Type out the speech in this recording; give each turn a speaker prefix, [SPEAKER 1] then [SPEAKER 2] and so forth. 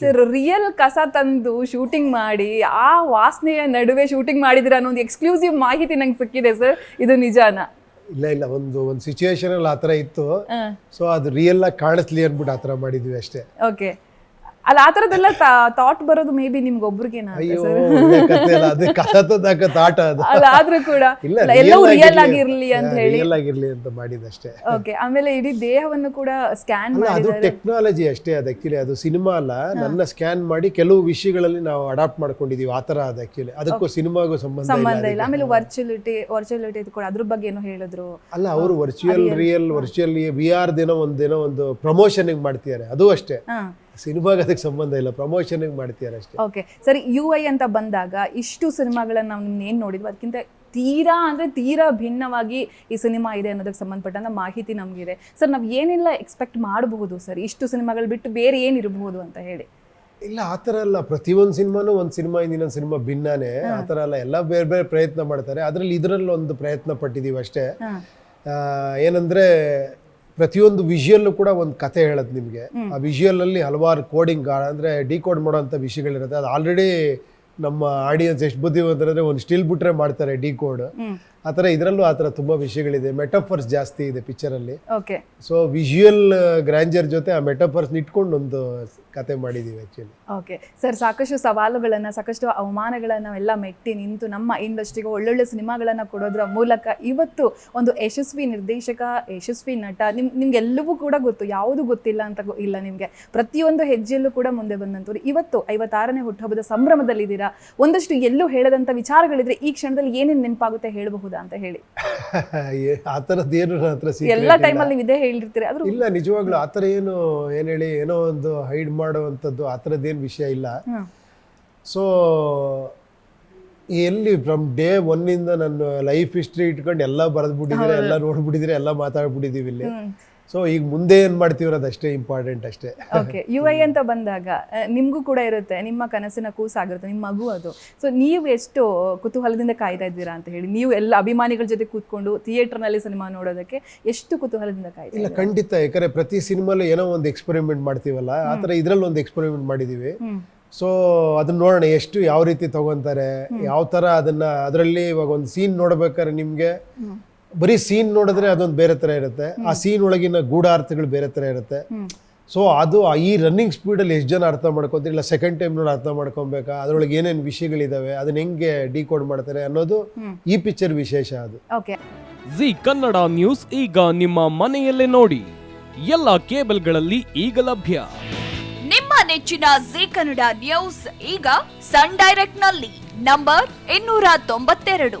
[SPEAKER 1] Sir real ಕಸ ತಂದು shooting ಮಾಡಿ ಆ ವಾಸನೆಯ ನಡುವೆ ಶೂಟಿಂಗ್ ಮಾಡಿದಿರ ಅನ್ನೋ ಒಂದು ಎಕ್ಸ್ಕ್ಲೂಸಿವ್ ಮಾಹಿತಿ ನಂಗೆ ಸಿಕ್ಕಿದೆ ಸರ್ ಇದು ನಿಜಾನ?
[SPEAKER 2] ಇಲ್ಲ ಇಲ್ಲ ಒಂದು ಒಂದು ಸಿಚುಯೇಷನ್ ಅಲ್ಲಿ ಆ ಥರ ಇತ್ತು. ಸೊ ಅದು ರಿಯಲ್ ಆಗಿ ಕಾಣಿಸ್ಲಿ ಅಂದ್ಬಿಟ್ಟು ಆ ಥರ ಮಾಡಿದ್ವಿ ಅಷ್ಟೇ.
[SPEAKER 1] ಓಕೆ ಅಲ್ಲ ಆ ತರದೆಲ್ಲ ಥಾಟ್ ಬರೋದು ಮೇ ಬಿ ನಿಮ್ಗೆ
[SPEAKER 2] ಅಯ್ಯೋ ಒಳ್ಳೆ ಕಥೆ ಅಲ್ಲ ಅದು ಕಥದ ತಾಟ ಅದು.
[SPEAKER 1] ಅಲ್ಲ ಆದ್ರೂ ಕೂಡ.
[SPEAKER 2] ಇಲ್ಲ
[SPEAKER 1] ಅಲ್ಲ, ಎಲ್ಲವೂ ರಿಯಲ್ ಆಗಿರ್ಲಿ ಅಂತ. ಹೇಳಿ.
[SPEAKER 2] ರಿಯಲ್ ಆಗಿರ್ಲಿ ಅಂತ ಮಾಡಿದಷ್ಟೇ.
[SPEAKER 1] ಓಕೆ ಆಮೇಲೆ ಇಡೀ ದೇಹವನ್ನು ಕೂಡ ಸ್ಕ್ಯಾನ್
[SPEAKER 2] ಅಲ್ಲ ಅದು ಟೆಕ್ನಾಲಜಿ ಅಷ್ಟೇ ಅದು ಆಕ್ಚುಲಿ ಅದು ಸಿನಿಮಾ ಅಲ್ಲ. ನನ್ನ ಸ್ಕ್ಯಾನ್ ಮಾಡಿ ಕೆಲವು ವಿಷಯಗಳಲ್ಲಿ ನಾವು ಅಡಾಪ್ಟ್ ಮಾಡ್ಕೊಂಡಿದೀವಿ ಆ ಥರ ಅದು ಆಕ್ಚುಲಿ ಅದಕ್ಕೂ ಸಿನಿಮಾಗೂ ಸಂಬಂಧ ಇಲ್ಲ
[SPEAKER 1] ಸಂಬಂಧ ಇಲ್ಲ. ಆಮೇಲೆ ವರ್ಚುಲಿಟಿ ವರ್ಚುಲಿಟಿ ಕೂಡ ಅದ್ರ ಬಗ್ಗೆ ಏನೋ ಹೇಳಿದ್ರು?
[SPEAKER 2] ಅಲ್ಲ ಅವರು virtual real virtual V R ದಿನ ಒಂದಿನ ಒಂದು ಪ್ರಮೋಷನ್ ಮಾಡ್ತಿದ್ದಾರೆ. ಅದು ಅಷ್ಟೇ.
[SPEAKER 1] ಹಾ.
[SPEAKER 2] ಸಿನಿಮಾಗೆ ಅದಕ್ಕೆ ಸಂಬಂಧ ಇಲ್ಲ ಪ್ರಮೋಷನ್ ಮಾಡ್ತಿದ್ದಾರೆ ಅಷ್ಟೇ.
[SPEAKER 1] ಓಕೆ ಸರಿ ಯು ಐ ಅಂತ ಬಂದಾಗ ಇಷ್ಟು ಸಿನಿಮಾಗಳನ್ನ ನಾವು ನಿಮ್ನ ಏನು ನೋಡಿದ್ವಿ? ಅದಕ್ಕಿಂತ ತೀರಾ ಅಂದ್ರೆ ತೀರಾ ಭಿನ್ನವಾಗಿ ಈ ಸಿನಿಮಾ ಇದೆ ಅನ್ನೋದಕ್ಕೆ ಸಂಬಂಧಪಟ್ಟಂತ ಮಾಹಿತಿ ನಮಗಿದೆ. ಸರ್ ನಾವು ಏನೆಲ್ಲ ಎಕ್ಸ್ಪೆಕ್ಟ್ ಮಾಡಬಹುದು ಸರ್ ಇಷ್ಟು ಸಿನಿಮಾಗಳು ಬಿಟ್ಟು ಬೇರೆ ಏನಿರಬಹುದು ಅಂತ ಹೇಳಿ.
[SPEAKER 2] ಇಲ್ಲ ಆ ಥರ ಅಲ್ಲ. ಪ್ರತಿಯೊಂದು ಸಿನಿಮಾನು ಒಂದು ಸಿನಿಮಾ ಇನ್ನೊಂದು ಸಿನಿಮಾ ಭಿನ್ನನೇ. ಆ ಥರ ಅಲ್ಲ. ಎಲ್ಲ ಬೇರೆ ಬೇರೆ ಪ್ರಯತ್ನ ಮಾಡ್ತಾರೆ. ಅದರಲ್ಲಿ ಇದರಲ್ಲಿ ಒಂದು ಪ್ರಯತ್ನ ಪಟ್ಟಿದ್ದೀವಿ ಅಷ್ಟೇ. ಏನಂದ್ರೆ ಪ್ರತಿಯೊಂದು ವಿಷುಯಲ್ಲು ಕೂಡ ಒಂದು ಕತೆ ಹೇಳೋದು ನಿಮಗೆ. ಆ ವಿಷುವಲ್ ಅಲ್ಲಿ ಹಲವಾರು ಕೋಡಿಂಗ್ ಅಂದ್ರೆ ಡಿಕೋಡ್ ಮಾಡೋಂಥ ವಿಷಯಗಳಿರುತ್ತೆ. ಅದು ಆಲ್ರೆಡಿ ನಮ್ಮ ಆಡಿಯನ್ಸ್ ಎಷ್ಟು ಬುದ್ಧಿವಂತರಂದ್ರೆ ಒಂದು ಸ್ಟಿಲ್ ಬಿಟ್ರೆ ಮಾಡ್ತಾರೆ ಡಿಕೋಡ್ ಆ ಥರ ಇದರಲ್ಲೂ ಆ ಥರ ತುಂಬ ವಿಷಯಗಳಿದೆ. ಮೆಟಫರ್ಸ್ ಜಾಸ್ತಿ ಇದೆ ಪಿಕ್ಚರಲ್ಲಿ
[SPEAKER 1] ಓಕೆ
[SPEAKER 2] ಸೊ ವಿಜುವಲ್ ಗ್ರ್ಯಾಂಜರ್ ಜೊತೆ ಆ ಮೆಟಫರ್ಸ್ ಇಟ್ಕೊಂಡು ಒಂದು ಕತೆ ಮಾಡಿದ್ದೀವಿ ಆ್ಯಕ್ಚುಲಿ
[SPEAKER 1] ಓಕೆ ಸರ್ ಸಾಕಷ್ಟು ಸವಾಲುಗಳನ್ನು ಸಾಕಷ್ಟು ಅವಮಾನಗಳನ್ನು ನಾವೆಲ್ಲ ಮೆಟ್ಟಿ ನಿಂತು ನಮ್ಮ ಇಂಡಸ್ಟ್ರಿಗೆ ಒಳ್ಳೊಳ್ಳೆ ಸಿನಿಮಾಗಳನ್ನು ಕೊಡೋದ್ರ ಮೂಲಕ ಇವತ್ತು ಒಂದು ಯಶಸ್ವಿ ನಿರ್ದೇಶಕ ಯಶಸ್ವಿ ನಟ ನಿಮ್ ನಿಮ್ಗೆಲ್ಲವೂ ಕೂಡ ಗೊತ್ತು. ಯಾವುದು ಗೊತ್ತಿಲ್ಲ ಅಂತ ಇಲ್ಲ ನಿಮಗೆ. ಪ್ರತಿಯೊಂದು ಹೆಜ್ಜೆಯಲ್ಲೂ ಕೂಡ ಮುಂದೆ ಬಂದಂಥವ್ರು ಇವತ್ತು ಐವತ್ತಾರನೇ ಹುಟ್ಟುಹಬ್ಬದ ಸಂಭ್ರಮದಲ್ಲಿದ್ದೀರಾ? ಒಂದಷ್ಟು ಎಲ್ಲೂ ಹೇಳದಂಥ ವಿಚಾರಗಳಿದ್ರೆ ಈ ಕ್ಷಣದಲ್ಲಿ ಏನೇನು ನೆನಪಾಗುತ್ತೆ ಹೇಳಬಹುದಾ? ಅಂತ ಹೇಳಿ
[SPEAKER 2] ಆ ಥರದ್ದು ಏನು ನನ್ನ ಹತ್ರ
[SPEAKER 1] ಎಲ್ಲ
[SPEAKER 2] ಇಲ್ಲ.
[SPEAKER 1] ಟೈಮಲ್ಲಿ ನೀವು ಇದೇ ಹೇಳಿರ್ತೀರಿ ಆದ್ರೂ
[SPEAKER 2] ಇಲ್ಲ ನಿಜವಾಗ್ಲೂ ಆತರ ಥರ ಏನು ಏನು ಹೇಳಿ ಏನೋ ಒಂದು ಹೈಡ್ ಮಾಡುವಂಥದ್ದು ಆ ಥರದ್ದೇನು ವಿಷಯ ಇಲ್ಲ. ಸೊ ಎಲ್ಲಿ ಫ್ರಮ್ ಡೇ ಒನ್ನಿಂದ ನನ್ನ ಲೈಫ್ ಹಿಸ್ಟ್ರಿ ಇಟ್ಕೊಂಡು ಎಲ್ಲ ಬರೆದ್ಬಿಟ್ಟಿದ್ದೀರಾ ಎಲ್ಲ ನೋಡ್ಬಿಟ್ಟಿದ್ರೆ ಎಲ್ಲ ಮಾತಾಡ್ಬಿಟ್ಟಿದ್ದೀವಿ ಇಲ್ಲಿ. ಸೊ ಈಗ ಮುಂದೆ ಏನು ಮಾಡ್ತೀವಿ ಅದಷ್ಟೇ ಅಷ್ಟೇ ಇಂಪಾರ್ಟೆಂಟ್ ಅಷ್ಟೇ.
[SPEAKER 1] ಓಕೆ ಯು ಐ ಅಂತ ಬಂದಾಗ ನಿಮಗೂ ಕೂಡ ಇರುತ್ತೆ ನಿಮ್ಮ ಕನಸಿನ ಕೂಸಾಗಿರುತ್ತೆ ನಿಮ್ಮ ಮಗು ಅದು. ಸೊ ನೀವು ಎಷ್ಟು ಕುತೂಹಲದಿಂದ ಕಾಯ್ತಾ ಇದ್ದೀರಾ ಅಂತ ಹೇಳಿ ನೀವು ಎಲ್ಲ ಅಭಿಮಾನಿಗಳ ಜೊತೆ ಕೂತ್ಕೊಂಡು ಥಿಯೇಟರ್ನಲ್ಲಿ ಸಿನಿಮಾ ನೋಡೋದಕ್ಕೆ ಎಷ್ಟು ಕುತೂಹಲದಿಂದ ಕಾಯ್ತಾ
[SPEAKER 2] ಇಲ್ಲ ಖಂಡಿತ ಯಾಕಂದ್ರೆ ಪ್ರತಿ ಸಿನಿಮಾಲು ಏನೋ ಒಂದು ಎಕ್ಸ್ಪೆರಿಮೆಂಟ್ ಮಾಡ್ತೀವಲ್ಲ ಆ ಥರ ಇದ್ರಲ್ಲಿ ಒಂದು ಎಕ್ಸ್ಪೆರಿಮೆಂಟ್ ಮಾಡಿದ್ದೀವಿ ಸೊ ಅದನ್ನ ನೋಡೋಣ ಎಷ್ಟು ಯಾವ ರೀತಿ ತಗೊಂತಾರೆ ಯಾವ ಥರ ಅದನ್ನ ಅದರಲ್ಲಿ ಇವಾಗ ಒಂದು ಸೀನ್ ನೋಡ್ಬೇಕಾದ್ರೆ ನಿಮಗೆ. ಬರೀ ಸೀನ್ ನೋಡಿದ್ರೆ ಅದೊಂದು ಬೇರೆ ಥರ ಇರುತ್ತೆ. ಆ ಸೀನ್ ಒಳಗಿನ ಗೂಢಾರ್ಥಗಳು ಬೇರೆ ಥರ ಇರುತ್ತೆ. ಸೊ ಅದು ಈ ರನ್ನಿಂಗ್ ಸ್ಪೀಡಲ್ಲಿ ಎಷ್ಟು ಜನ ಅರ್ಥ ಮಾಡ್ಕೊತೀರಿ? ಇಲ್ಲ ಸೆಕೆಂಡ್ ಟೈಮ್ ನೋಡಿ ಅರ್ಥ ಮಾಡ್ಕೊಬೇಕಾ? ಅದರೊಳಗೆ ಏನೇನು ವಿಷಯಗಳಿದಾವೆ? ಅದನ್ನ ಹೆಂಗೆ ಡಿಕೋಡ್ ಮಾಡ್ತಾರೆ ಅನ್ನೋದು ಈ ಪಿಕ್ಚರ್ ವಿಶೇಷ ಅದು.
[SPEAKER 1] ಓಕೆ
[SPEAKER 3] ಜಿ ಕನ್ನಡ ನ್ಯೂಸ್ ಈಗ ನಿಮ್ಮ ಮನೆಯಲ್ಲೇ ನೋಡಿ. ಎಲ್ಲ ಕೇಬಲ್ಗಳಲ್ಲಿ ಈಗ ಲಭ್ಯ.
[SPEAKER 4] ನಿಮ್ಮ ನೆಚ್ಚಿನ ಜಿ ಕನ್ನಡ ನ್ಯೂಸ್ ಈಗ ಸನ್ ಡೈರೆಕ್ಟ್ನಲ್ಲಿ ನಂಬರ್ ಇನ್ನೂರ ತೊಂಬತ್ತೆರಡು.